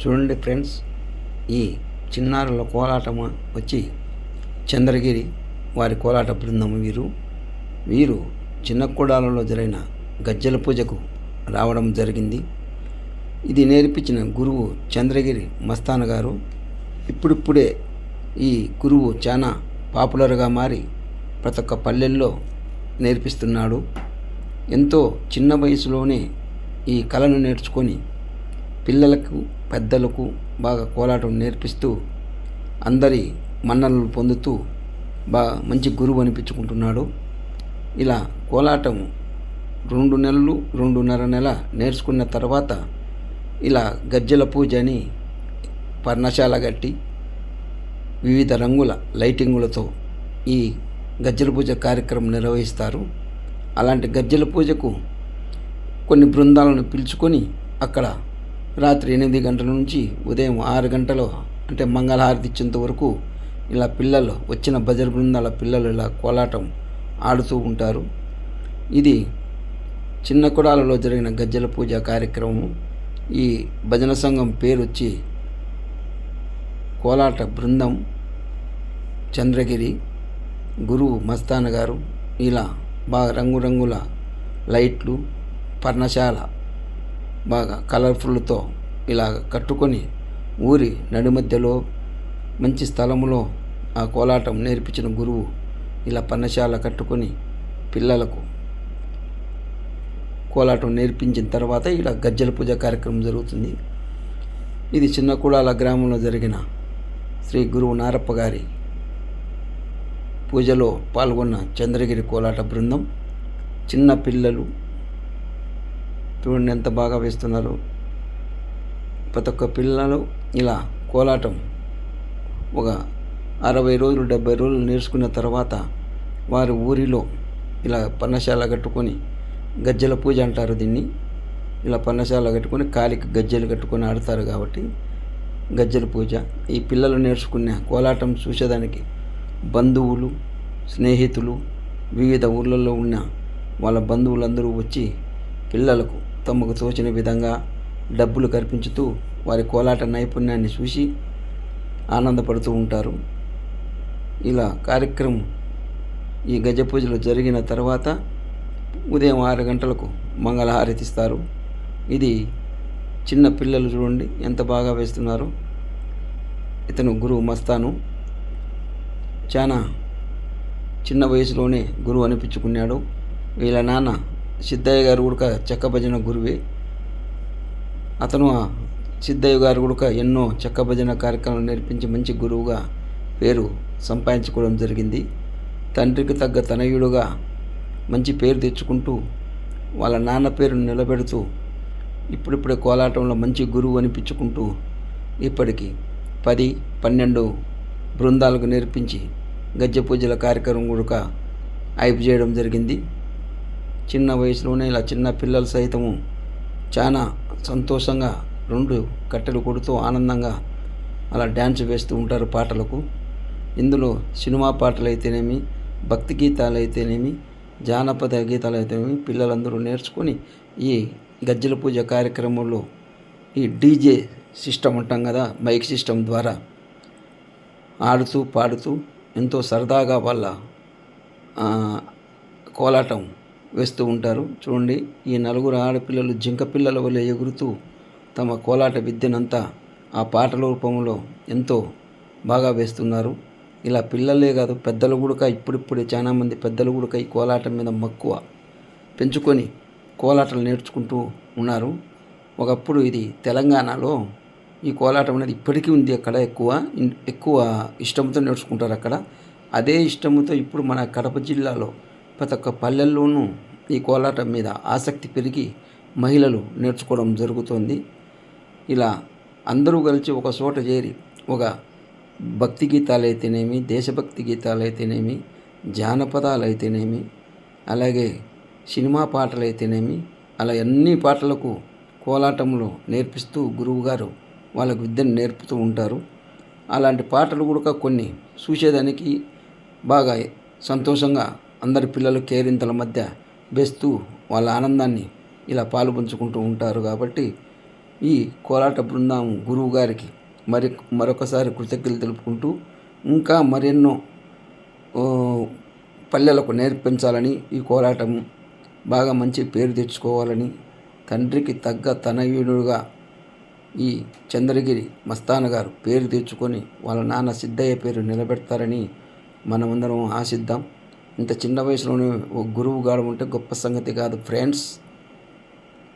చూడండి ఫ్రెండ్స్ ఈ చిన్నారుల కోలాటం వచ్చి చంద్రగిరి వారి కోలాట బృందం వీరు. వీరు చిన్న కూడాలలో జరిగిన గజ్జల పూజకు రావడం జరిగింది. ఇది నేర్పించిన గురువు చంద్రగిరి మస్తాన్ గారు. ఇప్పుడిప్పుడే ఈ గురువు చాలా పాపులర్గా మారి ప్రతి ఒక్క పల్లెల్లో నేర్పిస్తున్నాడు. ఎంతో చిన్న వయసులోనే ఈ కళను నేర్చుకొని పిల్లలకు పెద్దలకు బాగా కోలాటం నేర్పిస్తూ అందరి మన్ననలు పొందుతూ బాగా మంచి గురువు అనిపించుకుంటున్నాడు. ఇలా కోలాటం రెండు నెలలు రెండున్నర నెల నేర్చుకున్న తర్వాత ఇలా గజ్జల పూజ అని పర్ణశాల కట్టి వివిధ రంగుల లైటింగులతో ఈ గజ్జల పూజ కార్యక్రమం నిర్వహిస్తారు. అలాంటి గజ్జల పూజకు కొన్ని బృందాలను పిలుచుకొని అక్కడ రాత్రి ఎనిమిది గంటల నుంచి ఉదయం ఆరు గంటలు అంటే మంగళహారతి ఇచ్చేంత వరకు ఇలా పిల్లలు వచ్చిన భజన బృందాల పిల్లలు ఇలా కోలాటం ఆడుతూ ఉంటారు. ఇది చిన్న కుడాలలో జరిగిన గజ్జల పూజ కార్యక్రమం ఈ భజన సంఘం పేరు వచ్చి కోలాట బృందం చంద్రగిరి గురువు మస్తాన్ గారు ఇలా బాగా రంగురంగుల లైట్లు పర్ణశాల బాగా కలర్ఫుల్తో ఇలా కట్టుకొని ఊరి నడిమధ్యలో మంచి స్థలములో ఆ కోలాటం నేర్పించిన గురువు ఇలా పన్నశాల కట్టుకొని పిల్లలకు కోలాటం నేర్పించిన తర్వాత ఇలా గజ్జల పూజ కార్యక్రమం జరుగుతుంది. ఇది చిన్నకుడాల గ్రామంలో జరిగిన శ్రీ గురువు నారప్ప గారి పూజలో పాల్గొన్న చంద్రగిరి కోలాట బృందం. చిన్న పిల్లలు చూడండి ఎంత బాగా వేస్తున్నారు. ప్రతి ఒక్క పిల్లలు ఇలా కోలాటం ఒక అరవై రోజులు డెబ్బై రోజులు నేర్చుకున్న తర్వాత వారి ఊరిలో ఇలా పన్నశాల కట్టుకొని గజ్జల పూజ అంటారు దీన్ని. ఇలా పన్నశాల కట్టుకొని కాలికి గజ్జలు కట్టుకొని ఆడతారు కాబట్టి గజ్జల పూజ. ఈ పిల్లలు నేర్చుకునే కోలాటం చూసేదానికి బంధువులు స్నేహితులు వివిధ ఊర్లలో ఉన్న వాళ్ళ బంధువులందరూ వచ్చి పిల్లలకు తమకు తోచిన విధంగా డబ్బులు కల్పించుతూ వారి కోలాట నైపుణ్యాన్ని చూసి ఆనందపడుతూ ఉంటారు. ఇలా కార్యక్రమం ఈ గజ పూజలు జరిగిన తర్వాత ఉదయం ఆరు గంటలకు మంగళహారతిస్తారు. ఇది చిన్న పిల్లలు చూడండి ఎంత బాగా వేస్తున్నారు. ఇతను గురువు మస్తాను. చాలా చిన్న వయసులోనే గురువు అనిపించుకున్నాడు. వీళ్ళ నాన్న సిద్ధయ్య గారు కూడా చెక్క భజన గురువే. అతను ఆ సిద్ధయ్య గారు కూడా ఎన్నో చెక్క భజన కార్యక్రమాలు నేర్పించి మంచి గురువుగా పేరు సంపాదించుకోవడం జరిగింది. తండ్రికి తగ్గ తనయుడుగా మంచి పేరు తెచ్చుకుంటూ వాళ్ళ నాన్న పేరును నిలబెడుతూ ఇప్పుడిప్పుడే కోలాటంలో మంచి గురువు అనిపించుకుంటూ ఇప్పటికి పది పన్నెండు బృందాలకు నేర్పించి గజ్జె పూజల కార్యక్రమం కూడా ఐపు చేయడం జరిగింది. చిన్న వయసులోనే ఇలా చిన్న పిల్లలు సైతము చాలా సంతోషంగా రెండు కట్టెలు కొడుతూ ఆనందంగా అలా డ్యాన్స్ వేస్తూ ఉంటారు పాటలకు. ఇందులో సినిమా పాటలు అయితేనేమి భక్తి గీతాలు అయితేనేమి జానపద గీతాలు అయితేనేమి పిల్లలందరూ నేర్చుకొని ఈ గజ్జల పూజ కార్యక్రమంలో ఈ డీజే సిస్టమ్ ఉంటాం కదా మైక్ సిస్టమ్ ద్వారా ఆడుతూ పాడుతూ ఎంతో సరదాగా వాళ్ళ కోలాటం వేస్తూ ఉంటారు. చూడండి ఈ నలుగురు ఆడపిల్లలు జింక పిల్లల వల్ల ఎగురుతూ తమ కోలాట విద్యనంతా ఆ పాటల రూపంలో ఎంతో బాగా వేస్తున్నారు. ఇలా పిల్లలే కాదు పెద్దలు కూడా ఇప్పుడిప్పుడే చాలామంది పెద్దలు కూడా ఈ కోలాటం మీద మక్కువ పెంచుకొని కోలాటలు నేర్చుకుంటూ ఉన్నారు. ఒకప్పుడు ఇది తెలంగాణలో ఈ కోలాటం అనేది ఇప్పటికీ ఉంది అక్కడ ఎక్కువ. ఎక్కువ ఇష్టంతో నేర్చుకుంటారు అక్కడ. అదే ఇష్టంతో ఇప్పుడు మన కడప జిల్లాలో ప్రతి ఒక్క పల్లెల్లోనూ ఈ కోలాటం మీద ఆసక్తి పెరిగి మహిళలు నేర్చుకోవడం జరుగుతుంది. ఇలా అందరూ కలిసి ఒక చోట చేరి ఒక భక్తి గీతాలు అయితేనేమి దేశభక్తి గీతాలు అయితేనేమి జానపదాలు అయితేనేమి అలాగే సినిమా పాటలు అయితేనేమి అలా అన్ని పాటలకు కోలాటంలో నేర్పిస్తూ గురువుగారు వాళ్ళకు విద్యను నేర్పుతూ ఉంటారు. అలాంటి పాటలు కూడా కొన్ని చూసేదానికి బాగా సంతోషంగా అందరి పిల్లలు కేరింతల మధ్య వేస్తూ వాళ్ళ ఆనందాన్ని ఇలా పాలు పంచుకుంటూ ఉంటారు కాబట్టి ఈ కోలాట బృందం గురువు గారికి మరి మరొకసారి కృతజ్ఞతలు తెలుపుకుంటూ ఇంకా మరెన్నో పల్లెలకు నేర్పించాలని ఈ కోలాటం బాగా మంచి పేరు తెచ్చుకోవాలని తండ్రికి తగ్గ తనయుడుగా ఈ చంద్రగిరి మస్తాన గారు పేరు తెచ్చుకొని వాళ్ళ నాన్న సిద్ధయ్య పేరు నిలబెడతారని మనమందరం ఆశిద్దాం. ఇంత చిన్న వయసులోనే ఒక గురువు గారు ఉంటే గొప్ప సంగతి కాదు. ఫ్రెండ్స్